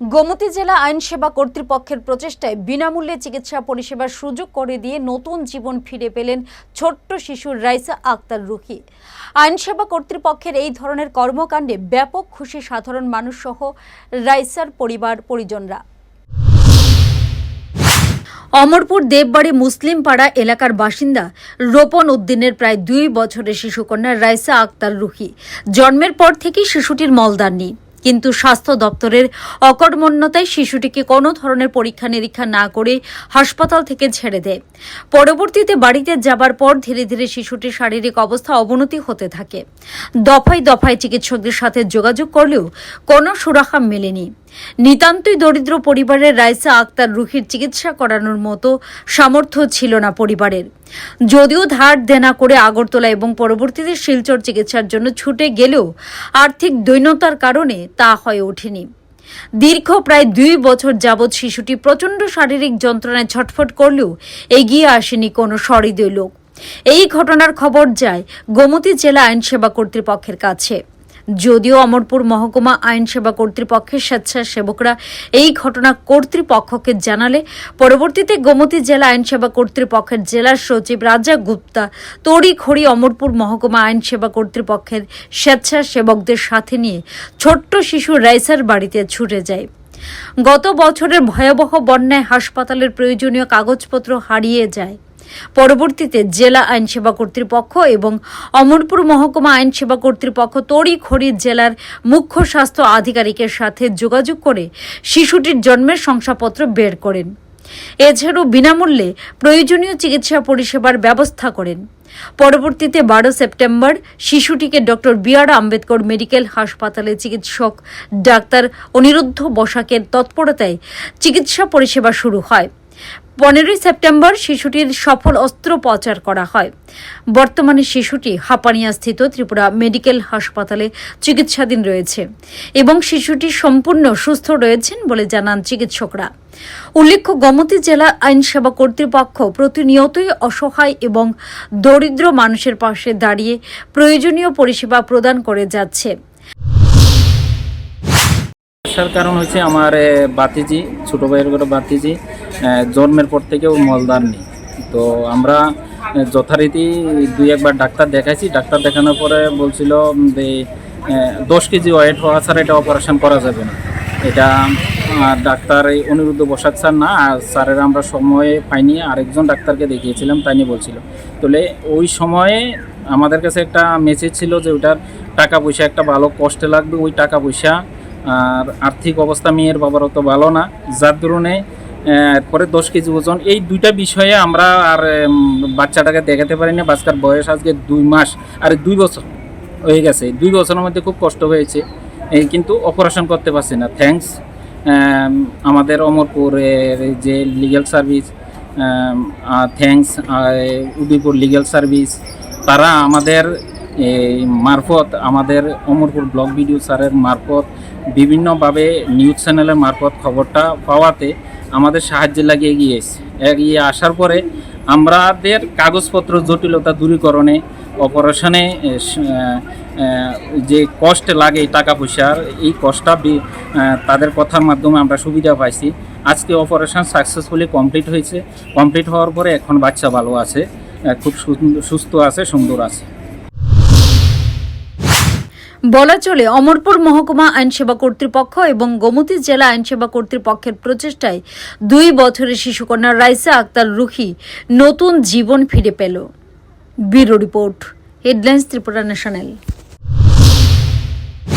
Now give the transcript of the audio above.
গোমতী জেলা আইন সেবা কর্তৃপক্ষের প্রচেষ্টায় বিনামূল্যে চিকিৎসা পরিষেবার সুযোগ করে দিয়ে নতুন জীবন ফিরে পেলেন ছোট্ট শিশুর রাইসা আক্তার রুহি আইন সেবা কর্তৃপক্ষের এই ধরনের কর্মকাণ্ডে ব্যাপক খুশি সাধারণ মানুষ সহ রাইসার পরিবার পরিজনরা। অমরপুর দেববাড়ি মুসলিম পাড়া এলাকার বাসিন্দা রোপন উদ্দিনের প্রায় দুই বছরের শিশুকন্যা রাইসা আক্তার রুহি জন্মের পর থেকেই শিশুটির মলদার নেই। কিন্তু স্বাস্থ্য দপ্তরের অকর্মণ্যতায় শিশুটিকে কোনো ধরনের পরীক্ষা নিরীক্ষা না করে হাসপাতাল থেকে ছেড়ে দেয়। পরবর্তীতে বাড়িতে যাবার পর ধীরে ধীরে শিশুটির শারীরিক অবস্থা অবনতি হতে থাকে। দফায় দফায় চিকিৎসকদের সাথে যোগাযোগ করলেও কোনো সুরাখা মেলেনি। নিতান্তই দরিদ্র পরিবারের রাইসা আক্তার রুহির চিকিৎসা করানোর মতো সামর্থ্য ছিল না পরিবারের। যদিও ধার দেনা করে আগরতলা এবং পরবর্তীতে শিলচর চিকিৎসার জন্য ছুটে গেলেও আর্থিক দৈন্যতার কারণে তা হয়ে ওঠেনি। দীর্ঘ প্রায় দুই বছর যাবৎ শিশুটি প্রচণ্ড শারীরিক যন্ত্রণায় ছটফট করলেও এগিয়ে আসেনি কোনো সহৃদয় লোক। এই ঘটনার খবর যায় গোমতী জেলা আইন সেবা কর্তৃপক্ষের কাছে। যদিও অমরপুর মহকুমা আইন সেবা কর্তৃপক্ষের স্বেচ্ছাসেবকরা এই ঘটনা কর্তৃপক্ষকে জানালে, পরবর্তীতে গোমতী জেলা আইন সেবা কর্তৃপক্ষের জেলার সচিব রাজা গুপ্তা, তড়িঘড়ি অমরপুর মহকুমা আইন সেবা কর্তৃপক্ষের স্বেচ্ছাসেবকদের সাথে নিয়ে ছোট্ট শিশু রাইসার বাড়িতে ছুটে যায়। গত বছরের ভয়াবহ বন্যায় হাসপাতালের প্রয়োজনীয় কাগজপত্র হারিয়ে যায়। পরবর্তীতে জেলা আইন সেবা কর্তৃপক্ষ এবং অমরপুর মহকুমা আইন সেবা কর্তৃপক্ষ তড়িঘড়ি জেলার মুখ্য স্বাস্থ্য আধিকারিকের সাথে যোগাযোগ করে শিশুটির জন্মের শংসাপত্র বের করেন। এছাড়াও বিনামূল্যে প্রয়োজনীয় চিকিৎসা পরিষেবার ব্যবস্থা করেন। পরবর্তীতে বারো সেপ্টেম্বর শিশুটিকে doctor B R Ambedkar medical হাসপাতালে চিকিৎসক ডাক্তার অনিরুদ্ধ বসাকের তৎপরতায় চিকিৎসা পরিষেবা শুরু হয়। পনেরোই সেপ্টেম্বর শিশুটির সফল অস্ত্রোপচার করা হয়। বর্তমানে শিশুটি হাপানিয়াস্থিত ত্রিপুরা মেডিকেল হাসপাতালে চিকিৎসাধীন রয়েছে এবং শিশুটি সম্পূর্ণ সুস্থ রয়েছেন বলে জানান চিকিৎসকরা। উল্লেখ্য, গোমতী জেলা আইন সেবা কর্তৃপক্ষ প্রতিনিয়তই অসহায় এবং দরিদ্র মানুষের পাশে দাঁড়িয়ে প্রয়োজনীয় পরিষেবা প্রদান করে যাচ্ছে। কারণ হচ্ছে আমার বাতিজি ছোটো ভাইয়ের বাতিজি জন্মের পর থেকেও মলদার নেই। তো আমরা যথারীতি দুই একবার ডাক্তার দেখাইছি। ডাক্তার দেখানোর পরে বলছিল যে দশ কেজি ওয়েট হওয়া ছাড়া এটা অপারেশন করা যাবে না। এটা ডাক্তার এই অনিরুদ্ধ বসাক স্যার না, আর স্যারের আমরা সময়ে পাইনি, আরেকজন ডাক্তারকে দেখিয়েছিলাম তাই নিয়ে বলছিল। তাহলে ওই সময়ে আমাদের কাছে একটা মেসেজ ছিল যে ওটার টাকা পয়সা একটা ভালো কষ্টে লাগবে, ওই টাকা পয়সা, আর আর্থিক অবস্থা মেয়ের বাবার অত ভালো না। যার দরুনে পরে দশ কেজি ওজন। এই দুইটা বিষয়ে আমরা আর বাচ্চাটাকে দেখাতে পারি না বাচ্চার বয়স আজকে দুই মাস, আর দুই বছর হয়ে গেছে। দুই বছরের মধ্যে খুব কষ্ট হয়েছে। কিন্তু অপারেশন করতে পারছি না। থ্যাঙ্কস আমাদের অমরপুরের যে legal service thanks Udaipur legal service তারা আমাদের মারফত, আমাদের অমরপুর ব্লক ভিডিও স্যারের মারফত, বিভিন্নভাবে নিউজ চ্যানেলের মারফত খবরটা পাওয়াতে আমাদের সাহায্যে লাগিয়ে এসে এগিয়ে আসার পরে আমাদের কাগজপত্র জটিলতা দূরীকরণে, অপারেশনে যে কষ্ট লাগে টাকা পয়সার, এই কষ্টটা তাদের কথার মাধ্যমে আমরা সুবিধা পাইছি। আজকে অপারেশন সাকসেসফুলি কমপ্লিট হয়েছে। কমপ্লিট হওয়ার পরে এখন বাচ্চা ভালো আছে খুব সুস্থ আছে, সুন্দর আছে। বলা চলে অমরপুর মহকুমা আইন সেবা কর্তৃপক্ষ এবং গোমতী জেলা আইনসেবা কর্তৃপক্ষের প্রচেষ্টায় দুই বছরের শিশুকন্যা রাইসা আক্তার রুখি নতুন জীবন ফিরে পেল। Bureau report, headlines Tripura national.